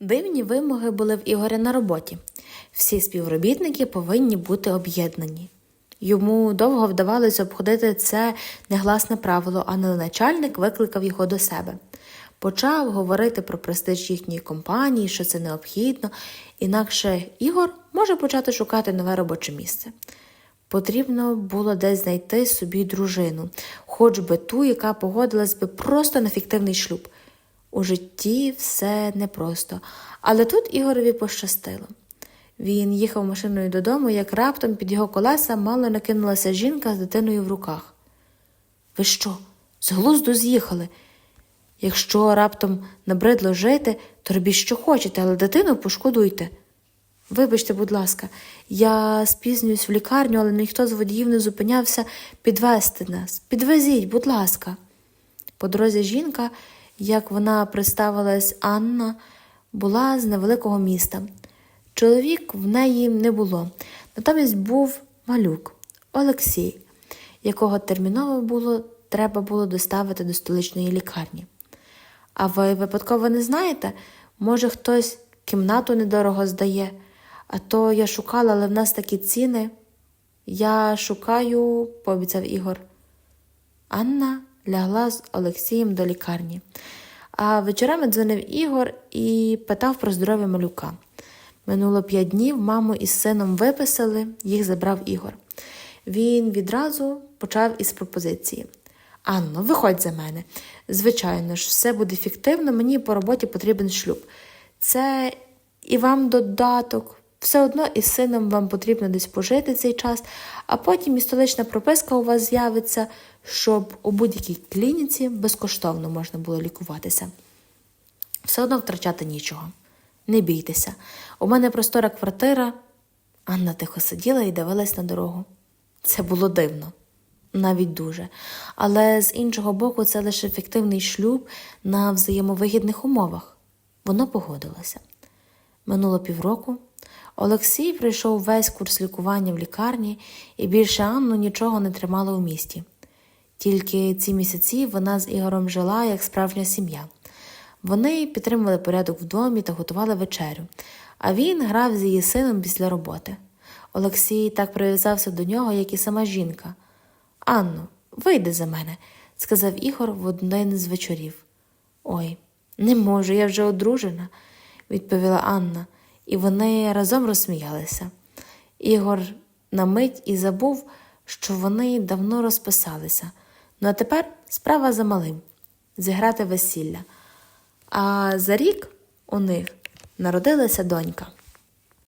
Дивні вимоги були в Ігоря на роботі. Всі співробітники повинні бути об'єднані. Йому довго вдавалося обходити це негласне правило, але начальник викликав його до себе. Почав говорити про престиж їхньої компанії, що це необхідно, інакше Ігор може почати шукати нове робоче місце. Потрібно було десь знайти собі дружину, хоч би ту, яка погодилась би просто на фіктивний шлюб. У житті все непросто, але тут Ігорові пощастило. Він їхав машиною додому, як раптом під його колеса мало накинулася жінка з дитиною в руках. Ви що, з глузду з'їхали? Якщо раптом набридло жити, то робіть, що хочете, але дитину пошкодуйте. Вибачте, будь ласка, я спізнююсь в лікарню, але ніхто з водіїв не зупинявся підвести нас. Підвезіть, будь ласка. По дорозі жінка, як вона представилась Анна, була з невеликого міста. Чоловік в неї не було, натомість був малюк Олексій, якого терміново було треба було доставити до столичної лікарні. А ви випадково не знаєте? Може, хтось кімнату недорого здає, а то я шукала, але в нас такі ціни. Я шукаю, пообіцяв Ігор. Анна лягла з Олексієм до лікарні. А вечорами дзвонив Ігор і питав про здоров'я малюка. Минуло п'ять днів, маму із сином виписали, їх забрав Ігор. Він відразу почав із пропозиції. Анно, виходь за мене. Звичайно ж, все буде фіктивно, мені по роботі потрібен шлюб. Це і вам додаток. Все одно із сином вам потрібно десь пожити цей час, а потім і столична прописка у вас з'явиться, щоб у будь-якій клініці безкоштовно можна було лікуватися. Все одно втрачати нічого. Не бійтеся. У мене простора квартира. Анна тихо сиділа і дивилась на дорогу. Це було дивно, навіть дуже. Але з іншого боку, це лише фіктивний шлюб на взаємовигідних умовах. Воно погодилося. Минуло півроку. Олексій пройшов весь курс лікування в лікарні, і більше Анну нічого не тримало в місті. Тільки ці місяці вона з Ігорем жила як справжня сім'я. Вони підтримували порядок в домі та готували вечерю, а він грав з її сином після роботи. Олексій так прив'язався до нього, як і сама жінка. Анно, вийди за мене, сказав Ігор в один з вечорів. Ой, не можу, я вже одружена, відповіла Анна, і вони разом розсміялися. Ігор на мить і забув, що вони давно розписалися. Ну а тепер справа за малим зіграти весілля. А за рік у них народилася донька.